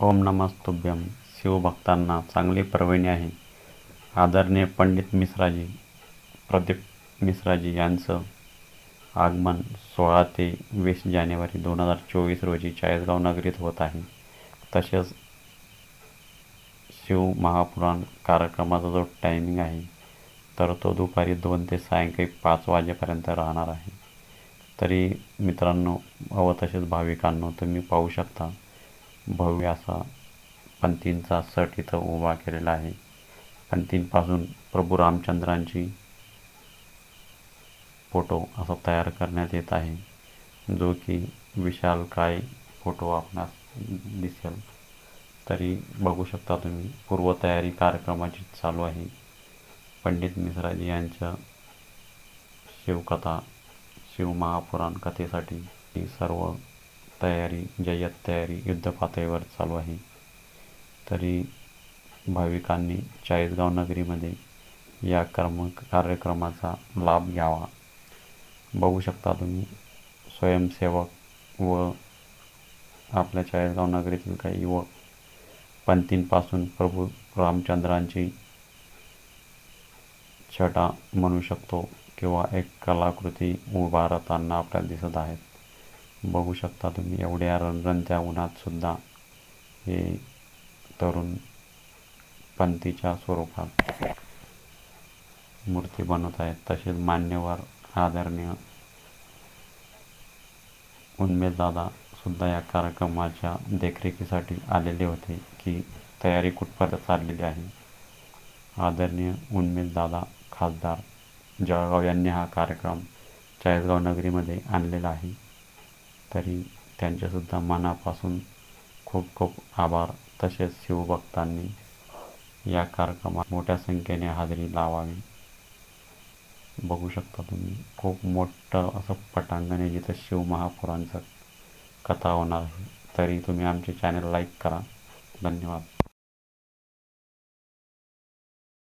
ओम नमस्तुभ्यम शिवभक्तांना चांगली प्रवीणी आहे. आदरणीय पंडित मिश्राजी प्रदीप मिश्राजी यांचं आगमन सोळा ते वीस जानेवारी दोन हजार चोवीस रोजी चाळीसगाव नगरीत होत आहे. तसेच शिव महापुराण कार्यक्रमाचा जो टायमिंग आहे तर तो दुपारी दोन ते सायंकाळी पाच वाजेपर्यंत राहणार आहे. तरी मित्रांनो व तसेच भाविकांनो तुम्ही पाहू शकता भव्य असा पंथींचा सट इथं उभा केलेला आहे. पंथींपासून प्रभू रामचंद्रांची फोटो असा तयार करण्यात येत आहे. जो की विशाल काय फोटो आपणास दिसेल तरी बघू शकता तुम्ही. पूर्वतयारी कार्यक्रमाची चालू आहे. पंडित मिश्राजी यांच्या शिवकथा शिवमहापुराण कथेसाठी ही सर्व तयारी जय्यत तयारी युद्धपातळीवर चालू आहे. तरी भाविकांनी चाळीसगाव नगरीमध्ये या कर्म कार्यक्रमाचा लाभ घ्यावा. बघू शकता तुम्ही स्वयंसेवक व आपल्या चाळीसगाव नगरीतील काही युवक पंथींपासून प्रभू रामचंद्रांची छटा म्हणू शकतो किंवा एक कलाकृती उभारताना आपल्याला दिसत आहेत. बघू शकता तुम्ही एवढ्या रणरणत्या उन्हातसुद्धा हे तरुण पंथीच्या स्वरूपात मूर्ती बनवत आहेत. तसेच मान्यवर आदरणीय उन्मेषदादा सुद्धा या कार्यक्रमाच्या देखरेखीसाठी आलेले होते की तयारी कुठपर्यंत चाललेली आहे. आदरणीय उन्मेषदादा खासदार जळगाव यांनी हा कार्यक्रम चाळीसगाव नगरीमध्ये आणलेला आहे. तरी त्यांचेसुद्धा मनापासून खूप खूप आभार. तसेच शिवभक्तांनी या कार्यक्रमात मोठ्या संख्येने हजेरी लावावी. बघू शकता तुम्ही खूप मोठं असं पटांगण आहे जिथं शिव महापुरांचं कथा होणार आहे. तरी तुम्ही आमचे चॅनल लाईक करा. धन्यवाद.